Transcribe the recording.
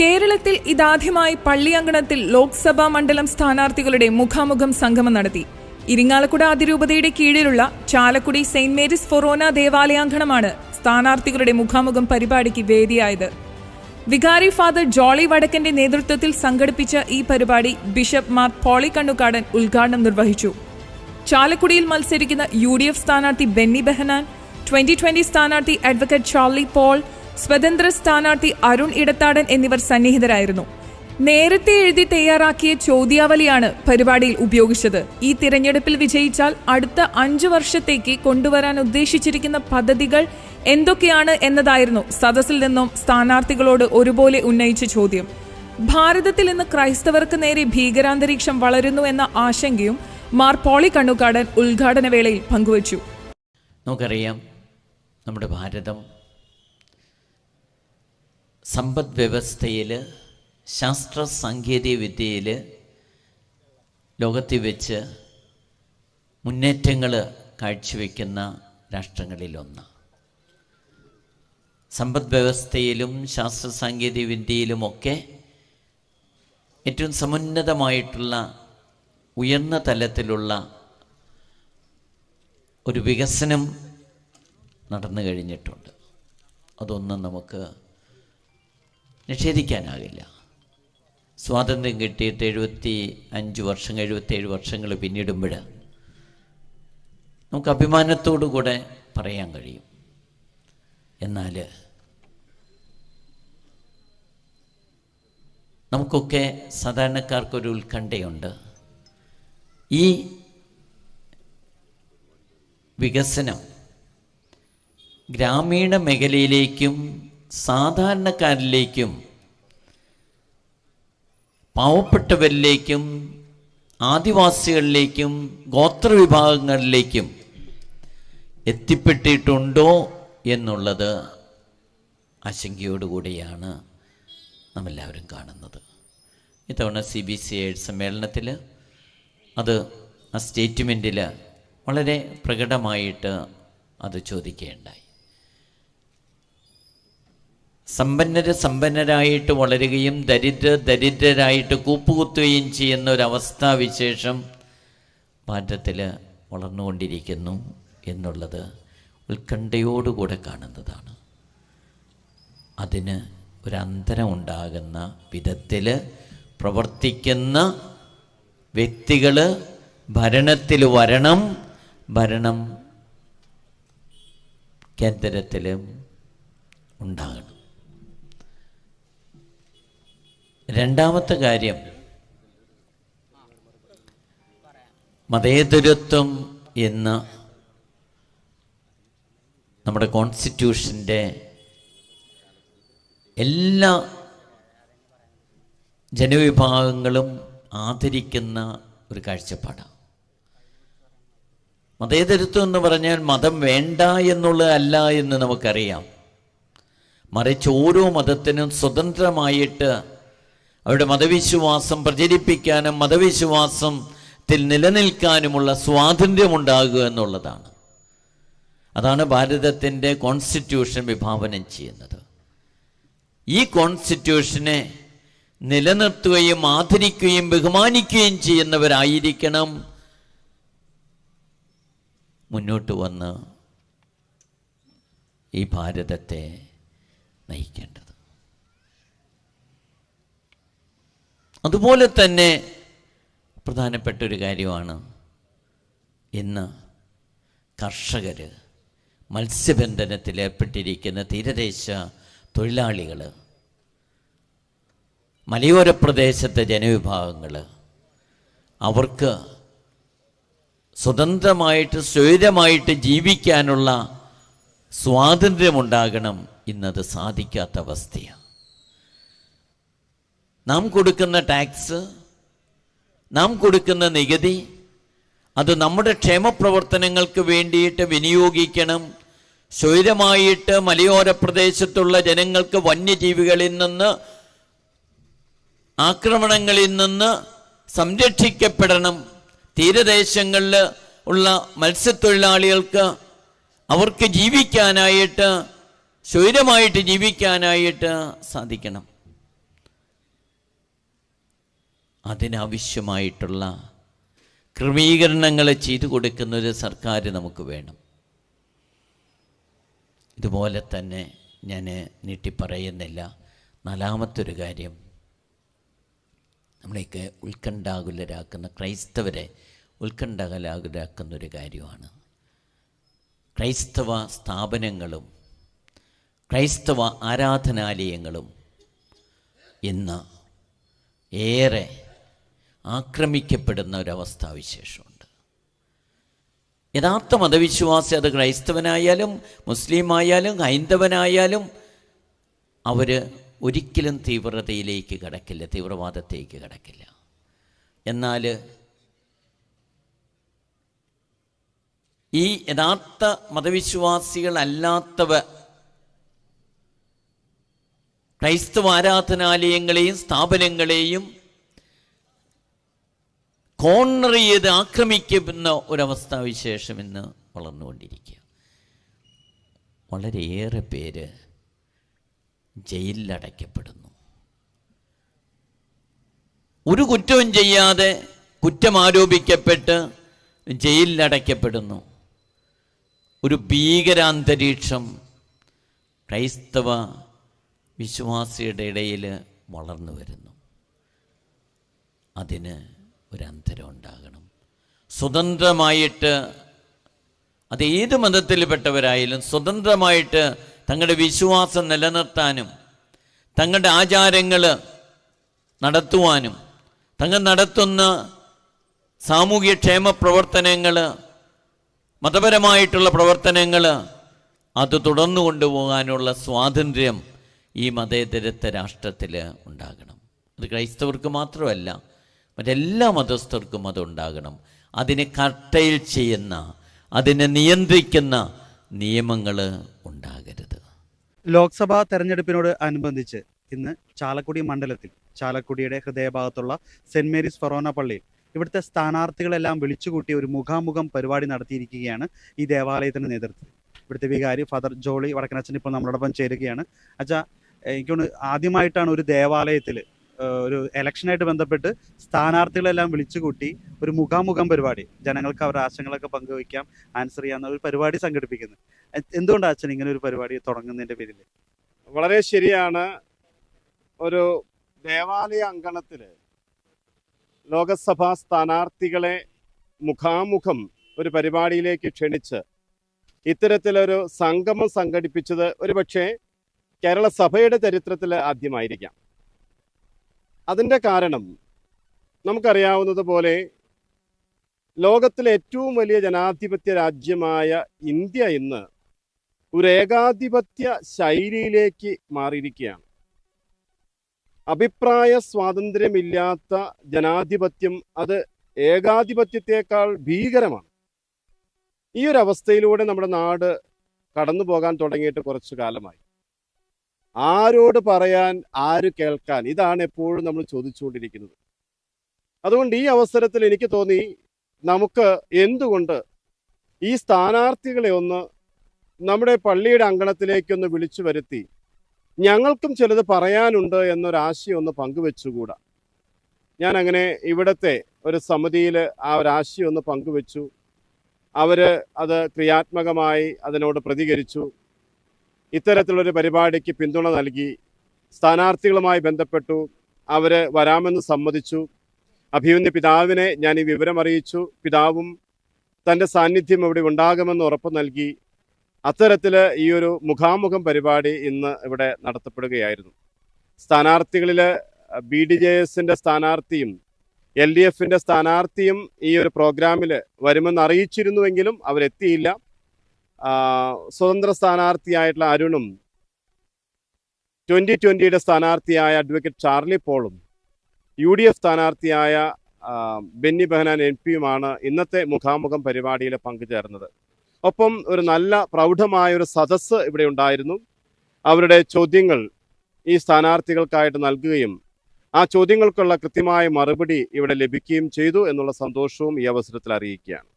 കേരളത്തിൽ ഇതാദ്യമായി പള്ളിയങ്കണത്തിൽ ലോക്സഭാ മണ്ഡലം സ്ഥാനാർത്ഥികളുടെ മുഖാമുഖം സംഗമം നടത്തി. ഇരിങ്ങാലക്കുട അതിരൂപതയുടെ കീഴിലുള്ള ചാലക്കുടി സെയിന്റ് മേരീസ് ഫൊറോന ദേവാലയാങ്കണമാണ് സ്ഥാനാർത്ഥികളുടെ മുഖാമുഖം പരിപാടിക്ക് വേദിയായത്. വികാരി ഫാദർ ജോളി വടക്കന്റെ നേതൃത്വത്തിൽ സംഘടിപ്പിച്ച ഈ പരിപാടി ബിഷപ്പ് മാർ പോളി കണ്ണുകാടൻ ഉദ്ഘാടനം നിർവഹിച്ചു. ചാലക്കുടിയിൽ മത്സരിക്കുന്ന യു ഡി എഫ് സ്ഥാനാർത്ഥി ബെന്നി ബെഹനാൻ ട്വന്റി ട്വന്റി സ്ഥാനാർത്ഥി അഡ്വക്കേറ്റ് ചാർലി പോൾ സ്വതന്ത്ര സ്ഥാനാർത്ഥി അരുൺ ഇടത്താടൻ എന്നിവർ സന്നിഹിതരായിരുന്നു. നേരത്തെ എഴുതി തയ്യാറാക്കിയ ചോദ്യാവലിയാണ് പരിപാടിയിൽ ഉപയോഗിച്ചത്. ഈ തിരഞ്ഞെടുപ്പിൽ വിജയിച്ചാൽ അടുത്ത അഞ്ചു വർഷത്തേക്ക് കൊണ്ടുവരാൻ ഉദ്ദേശിച്ചിരിക്കുന്ന പദ്ധതികൾ എന്തൊക്കെയാണ് എന്നതായിരുന്നു സദസ്സിൽ നിന്നും സ്ഥാനാർത്ഥികളോട് ഒരുപോലെ ഉന്നയിച്ച ചോദ്യം. ഭാരതത്തിൽ ഇന്ന് ക്രൈസ്തവർക്ക് നേരെ ഭീകരാന്തരീക്ഷം വളരുന്നു എന്ന ആശങ്കയും മാർ പോളി കണ്ണുകാടൻ ഉദ്ഘാടന വേളയിൽ പങ്കുവച്ചു. നമുക്കറിയാം നമ്മുടെ ഭാരതം സമ്പദ് വ്യവസ്ഥയിൽ ശാസ്ത്ര സാങ്കേതിക വിദ്യയിൽ ലോകത്തിൽ വെച്ച് മുന്നേറ്റങ്ങൾ കാഴ്ചവെക്കുന്ന രാഷ്ട്രങ്ങളിലൊന്ന്. സമ്പദ് വ്യവസ്ഥയിലും ശാസ്ത്ര സാങ്കേതിക വിദ്യയിലുമൊക്കെ ഏറ്റവും സമുന്നതമായിട്ടുള്ള ഉയർന്ന തലത്തിലുള്ള ഒരു വികസനം നടന്നു കഴിഞ്ഞിട്ടുണ്ട്. അതൊന്നും നമുക്ക് നിഷേധിക്കാനാകില്ല. സ്വാതന്ത്ര്യം കിട്ടിയിട്ട് എഴുപത്തി അഞ്ച് വർഷം എഴുപത്തേഴ് വർഷങ്ങൾ പിന്നിടുമ്പോൾ നമുക്ക് അഭിമാനത്തോടു കൂടെ പറയാൻ കഴിയും. എന്നാൽ നമുക്കൊക്കെ സാധാരണക്കാർക്കൊരു ഉത്കണ്ഠയുണ്ട്. ഈ വികസനം ഗ്രാമീണ മേഖലയിലേക്കും സാധാരണക്കാരിലേക്കും പാവപ്പെട്ടവരിലേക്കും ആദിവാസികളിലേക്കും ഗോത്രവിഭാഗങ്ങളിലേക്കും എത്തിപ്പെട്ടിട്ടുണ്ടോ എന്നുള്ളത് ആശങ്കയോടുകൂടിയാണ് നമ്മെല്ലാവരും കാണുന്നത്. ഇത്തവണ സി ബി സി ഐ സമ്മേളനത്തിൽ അത് ആ സ്റ്റേറ്റ്മെന്റിൽ വളരെ പ്രകടമായിട്ട് അത് ചോദിക്കുകയുണ്ടായി. സമ്പന്നര് സമ്പന്നരായിട്ട് വളരുകയും ദരിദ്ര ദരിദ്രരായിട്ട് കൂപ്പുകുത്തുകയും ചെയ്യുന്ന ഒരവസ്ഥാവിശേഷം മാറ്റത്തിൽ വളർന്നുകൊണ്ടിരിക്കുന്നു എന്നുള്ളത് ഉത്കണ്ഠയോടുകൂടെ കാണുന്നതാണ്. അതിന് ഒരന്തരം ഉണ്ടാകുന്ന വിധത്തിൽ പ്രവർത്തിക്കുന്ന വ്യക്തികൾ ഭരണത്തിൽ വരണം. ഭരണം കേന്ദ്രത്തിലും ഉണ്ടാകണം. രണ്ടാമത്തെ കാര്യം മതേതരത്വം എന്ന നമ്മുടെ കോൺസ്റ്റിറ്റ്യൂഷന്റെ എല്ലാ ജനവിഭാഗങ്ങളും ആദരിക്കുന്ന ഒരു കാഴ്ചപ്പാടാണ് മതേതരത്വം എന്ന് പറഞ്ഞാൽ മതം വേണ്ട എന്നുള്ളതല്ല എന്ന് നമുക്കറിയാം. മറിച്ച് ഓരോ മതത്തിനും സ്വതന്ത്രമായിട്ട് അവരുടെ മതവിശ്വാസം പ്രചരിപ്പിക്കാനും മതവിശ്വാസത്തിൽ നിലനിൽക്കാനുമുള്ള സ്വാതന്ത്ര്യമുണ്ടാകുക എന്നുള്ളതാണ്. അതാണ് ഭാരതത്തിന്റെ കോൺസ്റ്റിറ്റ്യൂഷൻ വിഭാവനം ചെയ്യുന്നത്. ഈ കോൺസ്റ്റിറ്റ്യൂഷനെ നിലനിർത്തുകയും ആദരിക്കുകയും ബഹുമാനിക്കുകയും ചെയ്യുന്നവരായിരിക്കണം മുന്നോട്ട് വന്ന് ഈ ഭാരതത്തെ നയിക്കേണ്ടത്. അതുപോലെ തന്നെ പ്രധാനപ്പെട്ട ഒരു കാര്യമാണ് ഇന്ന് കർഷകർ മത്സ്യബന്ധനത്തിൽ ഏർപ്പെട്ടിരിക്കുന്ന തീരദേശ തൊഴിലാളികൾ മലയോര പ്രദേശത്തെ ജനവിഭാഗങ്ങൾ അവർക്ക് സ്വതന്ത്രമായിട്ട് സ്വൈരമായിട്ട് ജീവിക്കാനുള്ള സ്വാതന്ത്ര്യമുണ്ടാകണം ഇന്നത് സാധിക്കാത്ത അവസ്ഥയാണ്. നാം കൊടുക്കുന്ന ടാക്സ് നാം കൊടുക്കുന്ന നികുതി അത് നമ്മുടെ ക്ഷേമപ്രവർത്തനങ്ങൾക്ക് വേണ്ടിയിട്ട് വിനിയോഗിക്കണം. സ്വൈരമായിട്ട് മലയോര പ്രദേശത്തുള്ള ജനങ്ങൾക്ക് വന്യജീവികളിൽ നിന്ന് ആക്രമണങ്ങളിൽ നിന്ന് സംരക്ഷിക്കപ്പെടണം. തീരദേശങ്ങളിൽ ഉള്ള മത്സ്യത്തൊഴിലാളികൾക്ക് അവർക്ക് ജീവിക്കാനായിട്ട് സ്വൈരമായിട്ട് ജീവിക്കാനായിട്ട് സാധിക്കണം. അതിനാവശ്യമായിട്ടുള്ള ക്രമീകരണങ്ങൾ ചെയ്തു കൊടുക്കുന്ന ഒരു സർക്കാർ നമുക്ക് വേണം. ഇതുപോലെ തന്നെ ഞാൻ നീട്ടിപ്പറയുന്നില്ല. നാലാമത്തൊരു കാര്യം നമ്മളെയൊക്കെ ഉത്കണ്ഠാകുലരാക്കുന്ന ക്രൈസ്തവരെ ഉത്കണ്ഠാകുലരാക്കുന്ന ഒരു കാര്യമാണ്. ക്രൈസ്തവ സ്ഥാപനങ്ങളും ക്രൈസ്തവ ആരാധനാലയങ്ങളും ഇന്ന് ഏറെ ആക്രമിക്കപ്പെടുന്ന ഒരവസ്ഥാവിശേഷമുണ്ട് യഥാർത്ഥ മതവിശ്വാസി അത് ക്രൈസ്തവനായാലും മുസ്ലിം ആയാലും ഹൈന്ദവനായാലും അവർ ഒരിക്കലും തീവ്രതയിലേക്ക് കടക്കില്ല തീവ്രവാദത്തേക്ക് കടക്കില്ല. എന്നാൽ ഈ യഥാർത്ഥ മതവിശ്വാസികളല്ലാത്തവ ക്രൈസ്തവ ആരാധനാലയങ്ങളെയും സ്ഥാപനങ്ങളെയും കോർണർ ചെയ്ത് ആക്രമിക്കുന്ന ഒരവസ്ഥാവിശേഷം ഇന്ന് വളർന്നുകൊണ്ടിരിക്കുക. വളരെയേറെ പേര് ജയിലിലടയ്ക്കപ്പെടുന്നു. ഒരു കുറ്റവും ചെയ്യാതെ കുറ്റം ആരോപിക്കപ്പെട്ട് ജയിലിലടയ്ക്കപ്പെടുന്നു. ഒരു ഭീകരാന്തരീക്ഷം ക്രൈസ്തവ വിശ്വാസിയുടെ ഇടയിൽ വളർന്നു വരുന്നു അതിന് ഒരു അന്തരം ഉണ്ടാകണം. സ്വതന്ത്രമായിട്ട് അത് ഏത് മതത്തിൽപ്പെട്ടവരായാലും സ്വതന്ത്രമായിട്ട് തങ്ങളുടെ വിശ്വാസം നിലനിർത്താനും തങ്ങളുടെ ആചാരങ്ങൾ നടത്തുവാനും തങ്ങൾ നടത്തുന്ന സാമൂഹ്യക്ഷേമ പ്രവർത്തനങ്ങൾ മതപരമായിട്ടുള്ള പ്രവർത്തനങ്ങൾ അത് തുടർന്നു കൊണ്ടുപോകാനുള്ള സ്വാതന്ത്ര്യം ഈ മതേതരത്വ രാഷ്ട്രത്തിൽ ഉണ്ടാകണം. അത് ക്രൈസ്തവർക്ക് മാത്രമല്ല മറ്റെല്ലാ മതസ്ഥർക്കും അതുണ്ടാകണം. അതിനെ കർട്ടയിൽ ചെയ്യുന്ന അതിനെ നിയന്ത്രിക്കുന്ന നിയമങ്ങൾ ഉണ്ടാകരുത്. ലോക്സഭാ തെരഞ്ഞെടുപ്പിനോട് അനുബന്ധിച്ച് ഇന്ന് ചാലക്കുടി മണ്ഡലത്തിൽ ചാലക്കുടിയുടെ ഹൃദയഭാഗത്തുള്ള സെന്റ് മേരീസ് ഫൊറോന പള്ളിയിൽ ഇവിടുത്തെ സ്ഥാനാർത്ഥികളെല്ലാം വിളിച്ചുകൂട്ടി ഒരു മുഖാമുഖം പരിപാടി നടത്തിയിരിക്കുകയാണ് ഈ ദേവാലയത്തിന്റെ നേതൃത്വത്തിൽ. ഇവിടുത്തെ വികാരി ഫാദർ ജോളി വടക്കനച്ചൻ ഇപ്പോൾ നമ്മളോടൊപ്പം ചേരുകയാണ്. അച്ഛാ എനിക്കൊന്ന് ആദ്യമായിട്ടാണ് ഒരു ദേവാലയത്തിൽ ഒരു ഇലക്ഷനായിട്ട് ബന്ധപ്പെട്ട് സ്ഥാനാർത്ഥികളെല്ലാം വിളിച്ചുകൂട്ടി ഒരു മുഖാമുഖം പരിപാടി. ജനങ്ങൾക്ക് അവരുടെ ആശയങ്ങളൊക്കെ പങ്കുവയ്ക്കാം ആൻസർ ചെയ്യാവുന്ന ഒരു പരിപാടി സംഘടിപ്പിക്കുന്നത് എന്തുകൊണ്ടാണ് അച്ഛൻ ഇങ്ങനെ ഒരു പരിപാടി തുടങ്ങുന്നതിന്റെ പേരിൽ? വളരെ ശരിയാണ്. ഒരു ദേവാലയ അങ്കണത്തിൽ ലോകസഭാ സ്ഥാനാർത്ഥികളെ മുഖാമുഖം ഒരു പരിപാടിയിലേക്ക് ക്ഷണിച്ച് ഇത്തരത്തിലൊരു സംഗമം സംഘടിപ്പിച്ചത് ഒരുപക്ഷെ കേരള സഭയുടെ ചരിത്രത്തിൽ ആദ്യമായിരിക്കാം. അതിന്റെ കാരണം നമുക്കറിയാവുന്നതുപോലെ ലോകത്തിലെ ഏറ്റവും വലിയ ജനാധിപത്യ രാജ്യമായ ഇന്ത്യ ഇന്ന് ഒരു ഏകാധിപത്യ ശൈലിയിലേക്ക് മാറിയിരിക്കുകയാണ്. അഭിപ്രായ സ്വാതന്ത്ര്യമില്ലാത്ത ജനാധിപത്യം അത് ഏകാധിപത്യത്തെക്കാൾ ഭീകരമാണ്. ഈ ഒരു അവസ്ഥയിലൂടെ നമ്മുടെ നാട് കടന്നു പോകാൻ തുടങ്ങിയിട്ട് കുറച്ചു കാലമായി. ആരോട് പറയാൻ ആര് കേൾക്കാൻ? ഇതാണ് എപ്പോഴും നമ്മൾ ചോദിച്ചുകൊണ്ടിരിക്കുന്നത്. അതുകൊണ്ട് ഈ അവസരത്തിൽ എനിക്ക് തോന്നി നമുക്ക് എന്തുകൊണ്ട് ഈ സ്ഥാനാർത്ഥികളെ ഒന്ന് നമ്മുടെ പള്ളിയുടെ അങ്കണത്തിലേക്കൊന്ന് വിളിച്ചു വരുത്തി ഞങ്ങൾക്കും ചിലത് പറയാനുണ്ട് എന്നൊരാശയം ഒന്ന് പങ്കുവെച്ചുകൂടാ? ഞാൻ അങ്ങനെ ഇവിടുത്തെ ഒരു സമിതിയിൽ ആ ഒരു ആശയം ഒന്ന് പങ്കുവെച്ചു. അവർ അത് ക്രിയാത്മകമായി അതിനോട് പ്രതികരിച്ചു. ഇത്തരത്തിലൊരു പരിപാടിക്ക് പിന്തുണ നൽകി സ്ഥാനാർത്ഥികളുമായി ബന്ധപ്പെട്ടു. അവർ വരാമെന്ന് സമ്മതിച്ചു. അഭിമന്യ പിതാവിനെ ഞാൻ ഈ വിവരം അറിയിച്ചു. പിതാവും തന്റെ സാന്നിധ്യം ഇവിടെ ഉണ്ടാകുമെന്ന് ഉറപ്പ് നൽകി. അത്തരത്തിൽ ഈ ഒരു മുഖാമുഖം പരിപാടി ഇന്ന് ഇവിടെ നടത്തപ്പെടുകയായിരുന്നു. സ്ഥാനാർത്ഥികളിൽ ബി ഡി ജെ എസിന്റെ സ്ഥാനാർത്ഥിയും എൽ ഡി എഫിന്റെ സ്ഥാനാർത്ഥിയും ഈ ഒരു പ്രോഗ്രാമിൽ വരുമെന്ന് അറിയിച്ചിരുന്നുവെങ്കിലും അവരെത്തിയില്ല. സ്വതന്ത്ര സ്ഥാനാർത്ഥിയായിട്ടുള്ള അരുണും ട്വന്റി ട്വന്റിയുടെ സ്ഥാനാർത്ഥിയായ അഡ്വക്കേറ്റ് ചാർലി പോളും യു ഡി എഫ് സ്ഥാനാർത്ഥിയായ ബെന്നി ബെഹനാൻ എം പിയുമാണ് ഇന്നത്തെ മുഖാമുഖം പരിപാടിയിൽ പങ്കുചേർന്നത്. ഒപ്പം ഒരു നല്ല പ്രൗഢമായ ഒരു സദസ്സ് ഇവിടെ ഉണ്ടായിരുന്നു. അവരുടെ ചോദ്യങ്ങൾ ഈ സ്ഥാനാർത്ഥികൾക്കായിട്ട് നൽകുകയും ആ ചോദ്യങ്ങൾക്കുള്ള കൃത്യമായ മറുപടി ഇവിടെ ലഭിക്കുകയും ചെയ്തു എന്നുള്ള സന്തോഷവും ഈ അവസരത്തിൽ അറിയിക്കുകയാണ്.